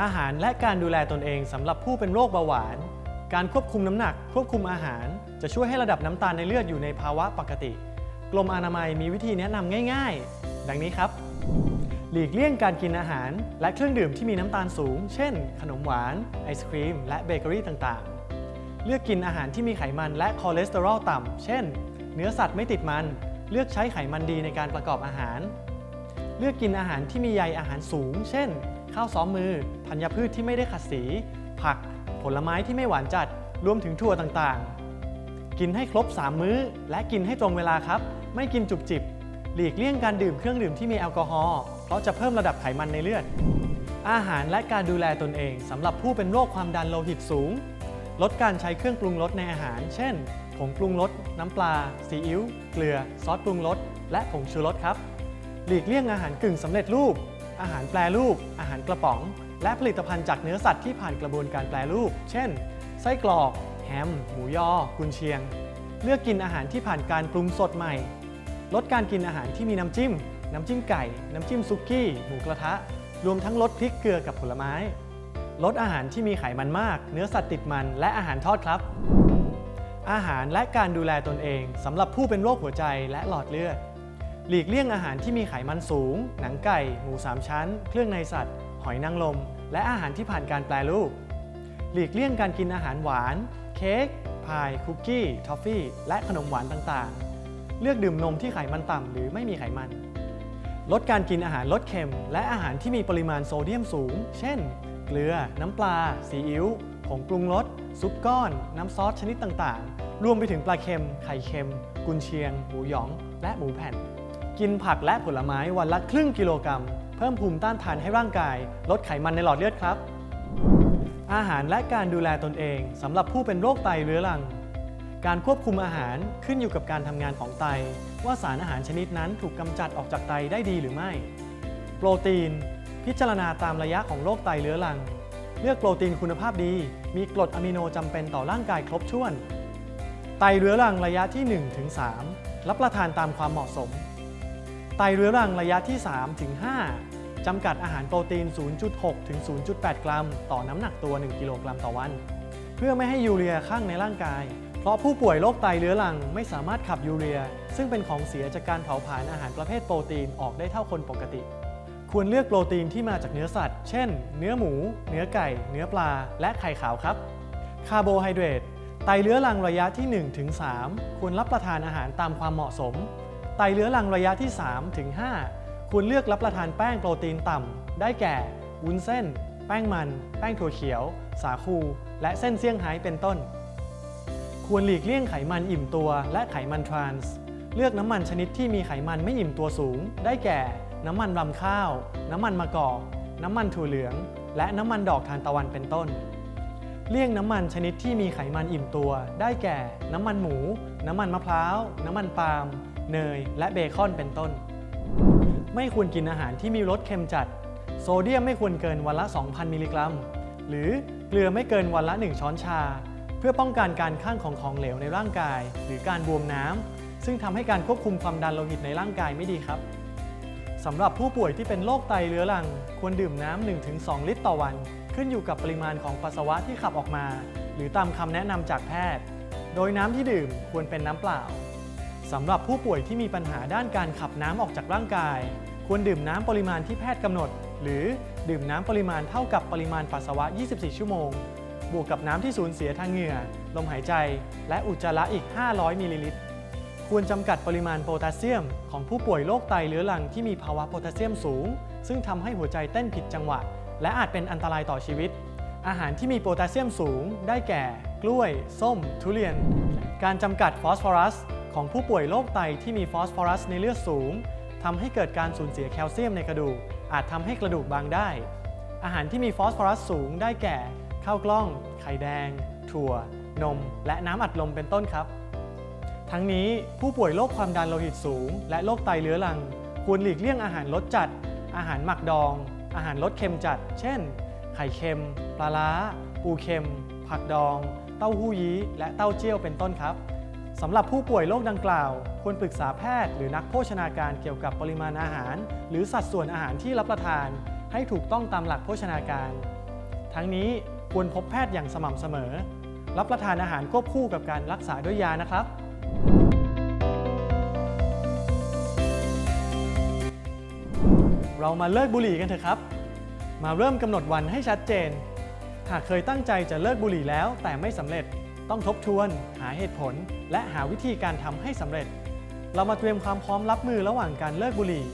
อาหารและการดูแลตนเองสำหรับผู้เป็นโรคเบาหวาน การควบคุมน้ำหนัก ควบคุมอาหาร จะช่วยให้ระดับน้ำตาลในเลือดอยู่ในภาวะปกติ กรมอนามัยมีวิธีแนะนำง่าย ๆ ดังนี้ครับ หลีกเลี่ยงการกินอาหาร และเครื่องดื่มที่มีน้ำตาลสูง เช่น ขนมหวาน ไอศครีม และเบเกอรี่ต่างๆ เลือกกินอาหารที่มีไขมันและคอเลสเตอรอลต่ำ เช่น เนื้อสัตว์ไม่ติดมัน เลือกใช้ไขมันดีในการประกอบอาหาร เลือกกินอาหารที่มีใยอาหารสูง เช่น ข้าวซ้อมมือ ธัญพืชที่ไม่ได้ขัดสี ผัก ผลไม้ที่ไม่หวานจัด รวมถึงถั่วต่างๆ กินให้ครบ 3 มื้อ และกินให้ตรงเวลาครับ ไม่กินจุบจิบ หลีกเลี่ยงการดื่มเครื่องดื่มที่มีแอลกอฮอล์ เพราะจะเพิ่มระดับไขมันในเลือด อาหารและการดูแลตนเองสำหรับผู้เป็นโรคความดันโลหิตสูง ลดการใช้เครื่องปรุงรสในอาหาร เช่น ผงปรุงรส น้ำปลา ซีอิ๊ว เกลือ ซอสปรุงรส และผงชูรสครับ หลีกเลี่ยงอาหารกึ่งสำเร็จรูป อาหารแปรรูป อาหารกระป๋อง และผลิตภัณฑ์จากเนื้อสัตว์ที่ผ่านกระบวนการแปรรูป เช่น ไส้กรอก แฮม หมูยอ กุนเชียง เลือกกินอาหารที่ผ่านการปรุงสดใหม่ ลดการกินอาหารที่มีน้ำจิ้ม น้ำจิ้มไก่ น้ำจิ้มซุกี้ หมูกระทะ รวมทั้งลดพริกเกลือกับผลไม้ ลดอาหารที่มีไขมันมาก เนื้อสัตว์ติดมัน และอาหารทอดครับ อาหารและการดูแลตนเองสำหรับผู้เป็นโรคหัวใจและหลอดเลือด หลีกเลี่ยงอาหารที่มีไขมันสูง หนังไก่ หมูสามชั้น เครื่องในสัตว์ หอยนางรม และอาหารที่ผ่านการแปรรูป หลีกเลี่ยงการกินอาหารหวาน เค้ก พาย คุกกี้ ทอฟฟี่ และขนมหวานต่างๆ เลือกดื่มนมที่ไขมันต่ำหรือไม่มีไขมัน ลดการกินอาหารลดเค็ม และอาหารที่มีปริมาณโซเดียมสูง เช่น เกลือ น้ำปลา ซีอิ๊ว ผงปรุงรส ซุปก้อน น้ำซอสชนิดต่างๆ รวมไปถึงปลาเค็ม ไข่เค็ม กุนเชียง หมูหยอง และหมูแผ่น กินผักและผลไม้วันละครึ่งกิโลกรัม เพิ่มภูมิต้านทานให้ร่างกาย ลดไขมันในหลอดเลือดครับ อาหารและการดูแลตนเองสำหรับผู้เป็นโรคไตเรื้อรัง การควบคุมอาหารขึ้นอยู่กับการทำงานของไต ว่าสารอาหารชนิดนั้นถูกกำจัดออกจากไตได้ดีหรือไม่ โปรตีน พิจารณาตามระยะของโรคไตเรื้อรัง เลือกโปรตีนคุณภาพดี มีกรดอะมิโนจำเป็นต่อร่างกายครบถ้วน ไตเรื้อรังระยะที่ 1-3 รับประทานตามความเหมาะสม ไตเรื้อรังระยะที่3-5จำกัดอาหารโปรตีน 0.6 ถึง 0.8 กรัม ต่อน้ำหนักตัว 1 กิโลกรัมต่อวัน เพื่อไม่ให้ยูเรียข้างในร่างกาย เพราะผู้ป่วยโรคไตเรื้อรังไม่สามารถขับยูเรีย ซึ่งเป็นของเสียจากการเผาผลาญอาหารประเภทโปรตีนออกได้เท่าคนปกติ ควรเลือกโปรตีนที่มาจากเนื้อสัตว์ เช่น เนื้อหมู เนื้อไก่ เนื้อปลา และไข่ขาวครับ คาร์โบไฮเดรต ไตเรื้อรังระยะที่ 1-3 ควรรับประทานอาหารตามความเหมาะสม ไตเรื้อรังระยะที่3-5ควรเลือกรับประทานแป้งโปรตีนต่ำ ได้แก่ วุ้นเส้น แป้งมัน แป้งถั่วเขียว สาคู และเส้นเซี่ยงไฮ้เป็นต้น ควรหลีกเลี่ยงไขมันอิ่มตัวและไขมันทรานส์เลือกน้ำมันชนิดที่มีไขมันไม่อิ่มตัวสูง ได้แก่ น้ำมันรำข้าว น้ำมันมะกอก น้ำมันถั่วเหลือง และน้ำมันดอกทานตะวันเป็นต้น เลี่ยงน้ำมันชนิดที่มีไขมันอิ่มตัว ได้แก่ น้ำมันหมู น้ำมันมะพร้าว น้ำมันปาล์ม เนย และเบคอนเป็นต้น ไม่ควรกินอาหารที่มีรสเค็มจัด โซเดียมไม่ควรเกินวันละ 2,000 มิลลิกรัม หรือเกลือไม่เกินวันละ 1 ช้อนชา เพื่อป้องกันการข้างของของเหลวในร่างกาย หรือการบวมน้ำซึ่งทำให้การควบคุมความดันโลหิตในร่างกายไม่ดีครับสำหรับผู้ป่วยที่เป็นโรคไตเรื้อรัง ควรดื่มน้ำ 1-2 ลิตรต่อวัน ขึ้นอยู่กับปริมาณของปัสสาวะที่ขับออกมา หรือตามคำแนะนำจากแพทย์ โดยน้ำที่ดื่มควรเป็นน้ำเปล่า สำหรับผู้ป่วยที่มีปัญหาด้านการขับน้ำออกจากร่างกาย ควรดื่มน้ำปริมาณที่แพทย์กำหนด หรือดื่มน้ำปริมาณเท่ากับปริมาณปัสสาวะ 24 ชั่วโมง บวกกับน้ำที่สูญเสียทางเหงื่อ ลมหายใจ และอุจจาระอีก 500 มิลลิลิตร ควรจำกัดปริมาณโพแทสเซียม ของผู้ป่วยโรคไตเรื้อรังที่มีภาวะโพแทสเซียมสูง ซึ่งทำให้หัวใจเต้นผิดจังหวะ และอาจเป็นอันตรายต่อชีวิต อาหารที่มีโพแทสเซียมสูง ได้แก่ กล้วย ส้ม ทุเรียน การจำกัดฟอสฟอรัส ของผู้ป่วยโรคไตที่มีฟอสฟอรัสในเลือดสูงทำให้เกิดการสูญเสียแคลเซียมในกระดูก อาจทำให้กระดูกบางได้ อาหารที่มีฟอสฟอรัสสูงได้แก่ ข้าวกล้อง ไข่แดง ถั่ว นม และน้ำอัดลมเป็นต้นครับ ทั้งนี้ผู้ป่วยโรคความดันโลหิตสูง และโรคไตเรื้อรัง ควรหลีกเลี่ยงอาหารรสจัด อาหารหมักดอง อาหารรสเค็มจัด เช่น ไข่เค็ม ปลาล้า ปูเค็ม ผักดอง เต้าหู้ยี้ และเต้าเจี้ยวเป็นต้นครับ สำหรับผู้ป่วยโรคดังกล่าว ควรปรึกษาแพทย์หรือนักโภชนาการเกี่ยวกับปริมาณอาหาร หรือสัดส่วนอาหารที่รับประทาน ให้ถูกต้องตามหลักโภชนาการ ทั้งนี้ควรพบแพทย์อย่างสม่ำเสมอ รับประทานอาหารควบคู่กับการรักษาด้วยยานะครับ เรามาเลิกบุหรี่กันเถอะครับ มาเริ่มกำหนดวันให้ชัดเจน หากเคยตั้งใจจะเลิกบุหรี่แล้วแต่ไม่สำเร็จ ต้องทบทวน หาเหตุผล และหาวิธีการทำให้สำเร็จ เรามาเตรียมความพร้อมรับมือระหว่างการเลิกบุหรี่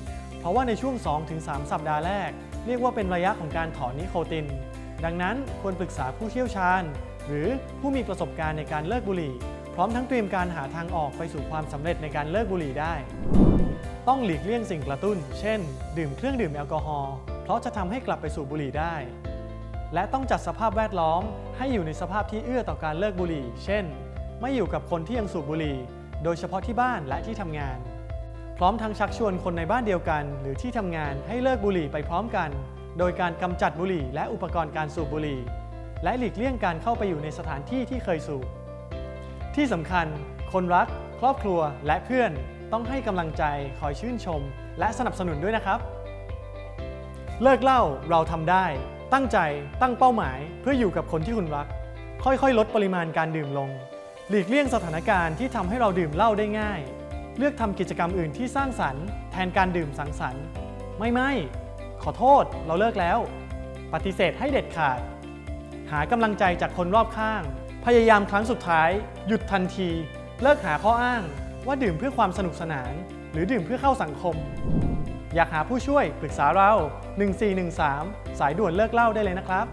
เพราะว่าในช่วง 2-3 สัปดาห์แรก เรียกว่าเป็นระยะของการถอนนิโคติน ดังนั้นควรปรึกษาผู้เชี่ยวชาญ หรือผู้มีประสบการณ์ในการเลิกบุหรี่ พร้อมทั้งเตรียมการหาทางออกไปสู่ความสำเร็จในการเลิกบุหรี่ได้ ต้องหลีกเลี่ยงสิ่งกระตุ้น เช่น ดื่มเครื่องดื่มแอลกอฮอล์เพราะจะทำให้กลับไปสู่บุหรี่ได้ และต้องจัดสภาพแวดล้อมให้อยู่ในสภาพที่เอื้อต่อการเลิกบุหรี่ เช่น ไม่อยู่กับคนที่ยังสูบบุหรี่ โดยเฉพาะที่บ้านและที่ทำงาน พร้อมทั้งชักชวนคนในบ้านเดียวกัน หรือที่ทำงานให้เลิกบุหรี่ไปพร้อมกัน โดยการกำจัดบุหรี่ และอุปกรณ์การสูบบุหรี่ และหลีกเลี่ยงการเข้าไปอยู่ในสถานที่ที่เคยสูบ ที่สำคัญ คนรัก ครอบครัวและเพื่อนต้องให้กำลังใจคอยชื่นชม และสนับสนุนด้วยนะครับ เลิกเหล้าเราทำได้ ตั้งใจตั้งเป้าหมายเพื่ออยู่กับคนที่คุณรัก ค่อยๆ ลดปริมาณการดื่มลง หลีกเลี่ยงสถานการณ์ที่ทำให้เราดื่มเหล้าได้ง่าย เลือกทำกิจกรรมอื่นที่สร้างสรรค์แทนการดื่มสังสรรค์ ไม่ไม่ขอโทษเราเลิกแล้ว ปฏิเสธให้เด็ดขาด หากำลังใจจากคนรอบข้าง พยายามครั้งสุดท้าย หยุดทันที เลิกหาข้ออ้างว่าดื่มเพื่อความสนุกสนาน หรือดื่มเพื่อเข้าสังคม อยากหาผู้ช่วยปรึกษาเรา 1413 สายด่วนเลิกเล่าได้เลยนะครับ